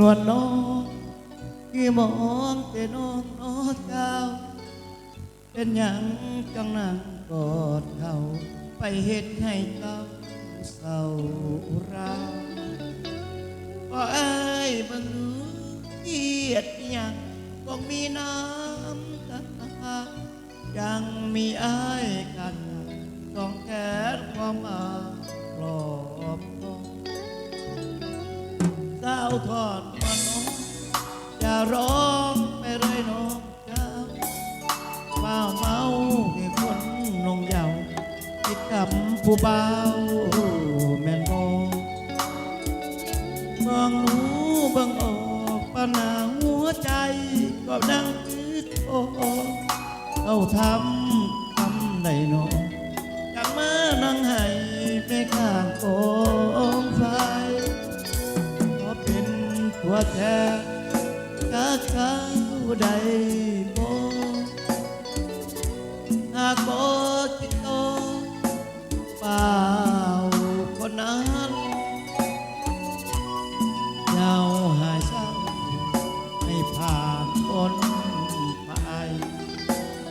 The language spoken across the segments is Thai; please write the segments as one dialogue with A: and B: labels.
A: นวลน้องที่มองแต่น้องน้องเจ้า เป็นหยังจังนั่งกอดเขาไปเฮ็ดให้เจ้าเศร้าราก็เอ้ยบังเกียดยังก็มีน้ำตายังมีอ้ายกันต้องแก้ความอาปลอบ โลงสาวทอดมาน้องอย่าร้องไปเลยน้องเจ้าเมาเมาให้คนนงเยาว์คิดกับผู้เบาแม่นโบเมืองหนูเบิ่งออกปัญหาหัวใจ ก็ดังคือโตเขาทำทำได้หนอจังมานั่งให้ไปข้างโค ตัวแทนจาเขาใดบ่หากบ่จิตโตเปล่าคนนั้นเจ้าหายเศร้าให้ผ่านคนไป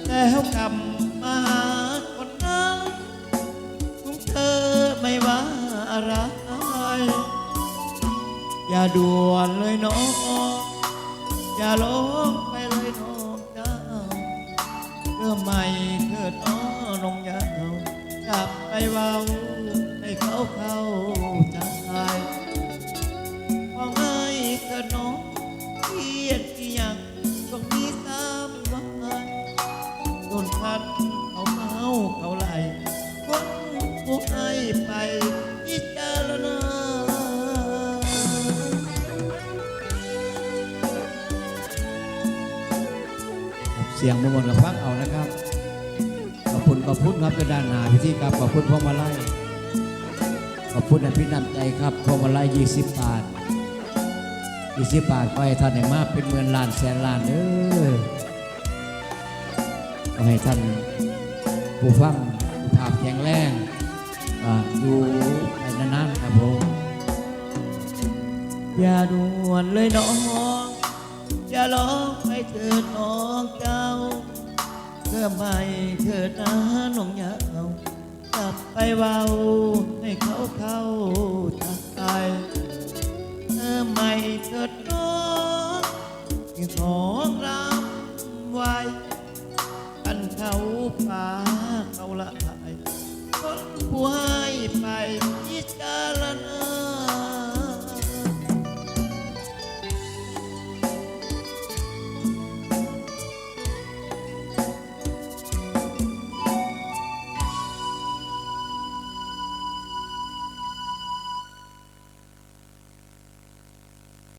A: แล้วกลับมาหาคนนั้นทุกเธอไม่ว่าอะไร อย่าด่วนเลยน้อง อย่าลงไปเลยน้องเจ้าเริ่มใหม่เถิดน้อลงยาวกลับไปเว้าให้เขาเข้าใจมองให้เถิดน้องเครียดที่ยังต้องมีสามวันโดนพันเขาเมาเขาไหลคนผู้ให้ไป
B: เสียงมงคลกับฟังเอานะครับ ขอบคุณขอบคุณครับเป็นด้านหนาพิธีครับขอบคุณพวงมาลัยขอบคุณอภินันใจครับพวงมาลัย20บบาท20บบาทก็ให้ท่านได้มาเป็นหมื่นล้านแสนล้านเด้อก็ให้ท่านผู้ฟังผู้ภาพแข็งแรงอ่าอยู่ไปนานๆครับผม
A: อย่าด่วนเลยน้อง อย่าร้องให้เถิดน้องเจ้าเพื่อไม่เถิดนะน้องอย่าเอากลับไปเว้าให้เขาเข้าใจเธอไม่เถิดน้องที่ของรำไว้กันเขาป่าเขาละลายคนผู้ให้